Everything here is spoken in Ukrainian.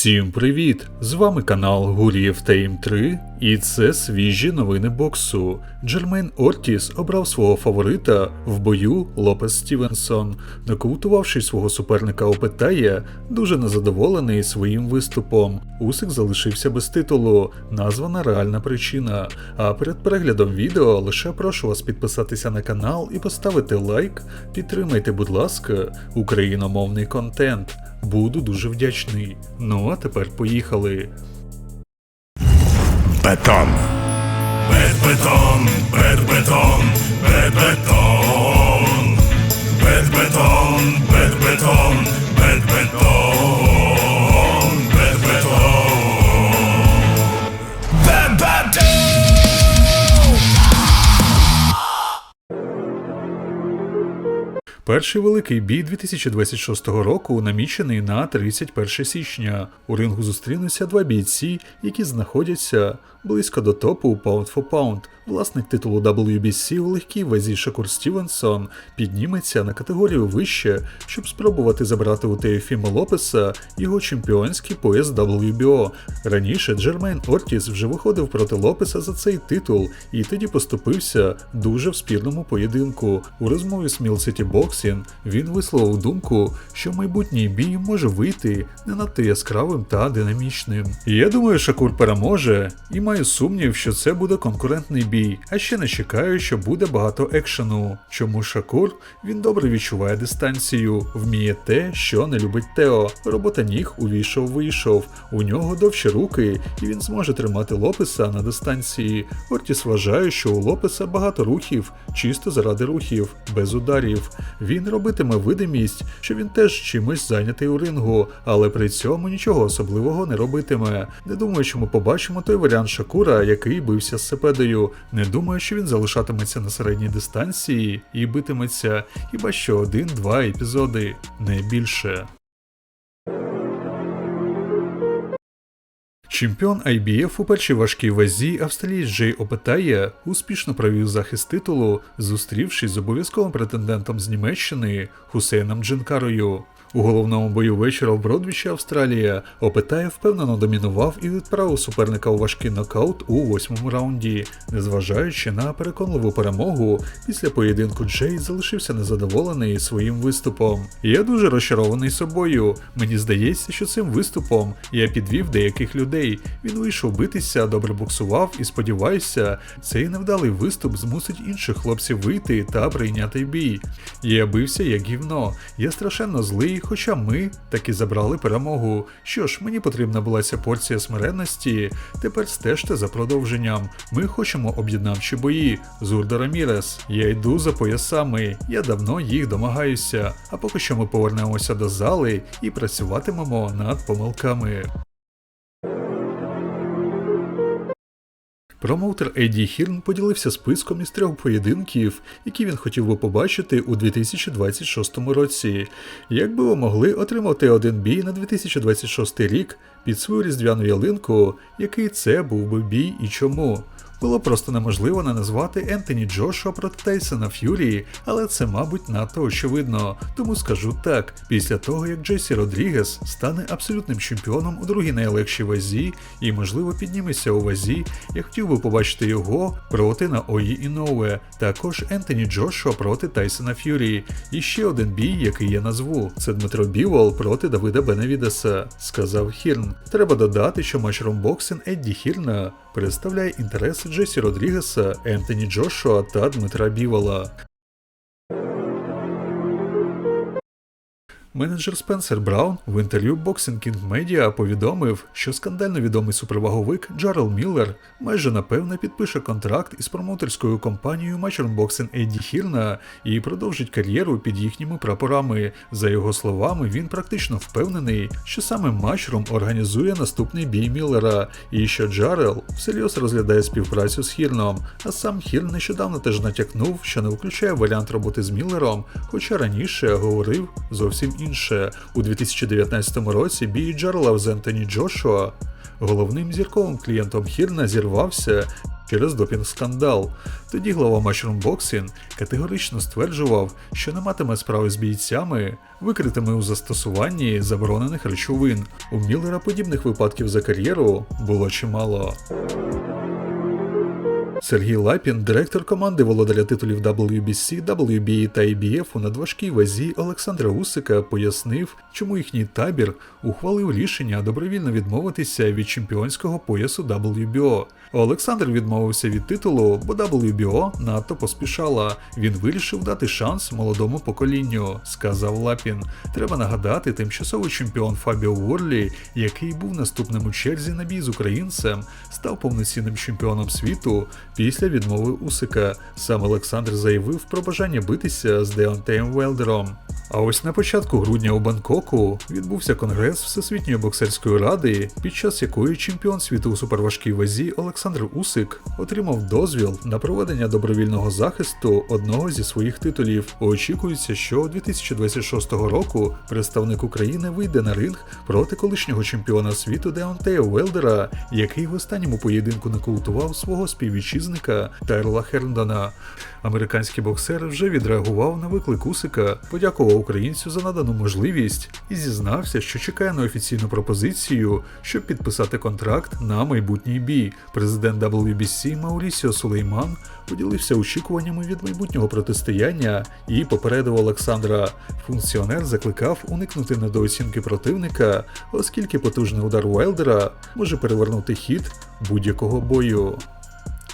Всім привіт! З вами канал Гурієв Тейм 3 і це свіжі новини боксу. Джермейн Ортіс обрав свого фаворита в бою Лопес Стівенсон, нокаутувавши свого суперника Опетая, дуже незадоволений своїм виступом. Усик залишився без титулу, названа реальна причина. А перед переглядом відео лише прошу вас підписатися на канал і поставити лайк. Підтримайте, будь ласка, україномовний контент. Буду дуже вдячний. Ну а тепер поїхали. Бетон. Бетбетон, бетбетон, бет-бетон. Перший великий бій 2026 року намічений на 31 січня. У рингу зустрінуться два бійці, які знаходяться близько до топу Pound for Pound. Власник титулу WBC у легкій вазі Шакур Стівенсон підніметься на категорію вище, щоб спробувати забрати у Теофіма Лопеса його чемпіонський пояс WBO. Раніше Джермейн Ортіс вже виходив проти Лопеса за цей титул і тоді поступився дуже в спірному поєдинку. У розмові з Mill City Boxing він висловив думку, що майбутній бій може вийти не надто яскравим та динамічним. Я думаю, Шакур переможе і маю сумнів, що це буде конкурентний бій, а ще не чекаю, що буде багато екшену. Чому Шакур? Він добре відчуває дистанцію, вміє те, що не любить Тео. Робота ніг увійшов-вийшов. У нього довші руки, і він зможе тримати Лопеса на дистанції. Ортіс вважає, що у Лопеса багато рухів, чисто заради рухів, без ударів. Він робитиме видимість, що він теж чимось зайнятий у рингу, але при цьому нічого особливого не робитиме. Не думаю, що ми побачимо той варіант Шакура, який бився з Сепедою. Не думаю, що він залишатиметься на середній дистанції і битиметься хіба що один-два епізоди, не більше. Чемпіон IBF у першій важкій вазі австралієць Джей Опетає успішно провів захист титулу, зустрівшись з обов'язковим претендентом з Німеччини Хусейном Джинкарою. У головному бою вечора в Бродвічі Австралія Опетає впевнено домінував і відправив суперника у важкий нокаут у восьмому раунді. Незважаючи на переконливу перемогу, після поєдинку Джей залишився незадоволений своїм виступом. Я дуже розчарований собою. Мені здається, що цим виступом я підвів деяких людей. Він вийшов битися, добре боксував і сподіваюся, цей невдалий виступ змусить інших хлопців вийти та прийняти бій. Я бився як гівно. Я страшенно злий, хоча ми таки забрали перемогу. Що ж, мені потрібна була ця порція смиренності. Тепер стежте за продовженням. Ми хочемо об'єднавчі бої. Зурда Рамірес. Я йду за поясами. Я давно їх домагаюся. А поки що ми повернемося до зали і працюватимемо над помилками. Промоутер Еді Хірн поділився списком із трьох поєдинків, які він хотів би побачити у 2026 році. Як би ви могли отримати один бій на 2026 рік під свою різдвяну ялинку, який це був би бій і чому? Було просто неможливо не назвати Ентоні Джошуа проти Тайсона Ф'юрі, але це, мабуть, надто очевидно. Тому скажу так: після того як Джесі Родрігес стане абсолютним чемпіоном у другій найлегшій вазі і, можливо, підніметься у вазі, я хотів би побачити його проти Наої Іноуе, також Ентоні Джошуа проти Тайсона Ф'юрі. І ще один бій, який я назву, це Дмитро Бівол проти Давида Беневідеса, сказав Хірн. Треба додати, що матч ромбоксин Едді Хірна представляє інтереси Джесі Родрігеса, Ентоні Джошуа та Дмитра Бівола. Менеджер Спенсер Браун в інтерв'ю Boxing King Media повідомив, що скандально відомий суперваговик Джарел Міллер майже напевне підпише контракт із промоутерською компанією Matchroom Boxing Едді Хірна і продовжить кар'єру під їхніми прапорами. За його словами, він практично впевнений, що саме Matchroom організує наступний бій Міллера, і що Джарел всерйоз розглядає співпрацю з Хірном. А сам Хірн нещодавно теж натякнув, що не виключає варіант роботи з Міллером, хоча раніше говорив зовсім інше. У 2019 році бій Джарла з Ентоні Джошуа Головним зірковим клієнтом Хірна зірвався через допінг-скандал. Тоді глава Mushroom Boxing категорично стверджував, що не матиме справи з бійцями, викритими у застосуванні заборонених речовин. У Міллера подібних випадків за кар'єру було чимало. Сергій Лапін, директор команди володаря титулів WBC, WBA та IBF у надважкій вазі Олександра Усика пояснив, чому їхній табір ухвалив рішення добровільно відмовитися від чемпіонського поясу WBO. Олександр відмовився від титулу, бо WBO надто поспішала. Він вирішив дати шанс молодому поколінню, сказав Лапін. Треба нагадати, тимчасовий чемпіон Фабіо Ворлі, який був наступним у черзі на бій з українцем, став повноцінним чемпіоном світу після відмови Усика. Сам Олександр заявив про бажання битися з Деонтеєм Велдером. А ось на початку грудня у Бангкоку відбувся конгрес Всесвітньої боксерської ради, під час якої чемпіон світу у суперважкій вазі Олександр Усик отримав дозвіл на проведення добровільного захисту одного зі своїх титулів. Очікується, що 2026 року представник України вийде на ринг проти колишнього чемпіона світу Деонтея Велдера, який в останньому поєдинку нокаутував свого співвітчизника Терла Херндона. Американський боксер вже відреагував на виклик Усика, подякував українцю за надану можливість і зізнався, що чекає на офіційну пропозицію, щоб підписати контракт на майбутній бій. Президент WBC Маурісіо Сулейман поділився очікуваннями від майбутнього протистояння і попередив Олександра. Функціонер закликав уникнути недооцінки противника, оскільки потужний удар Уайлдера може перевернути хід будь-якого бою.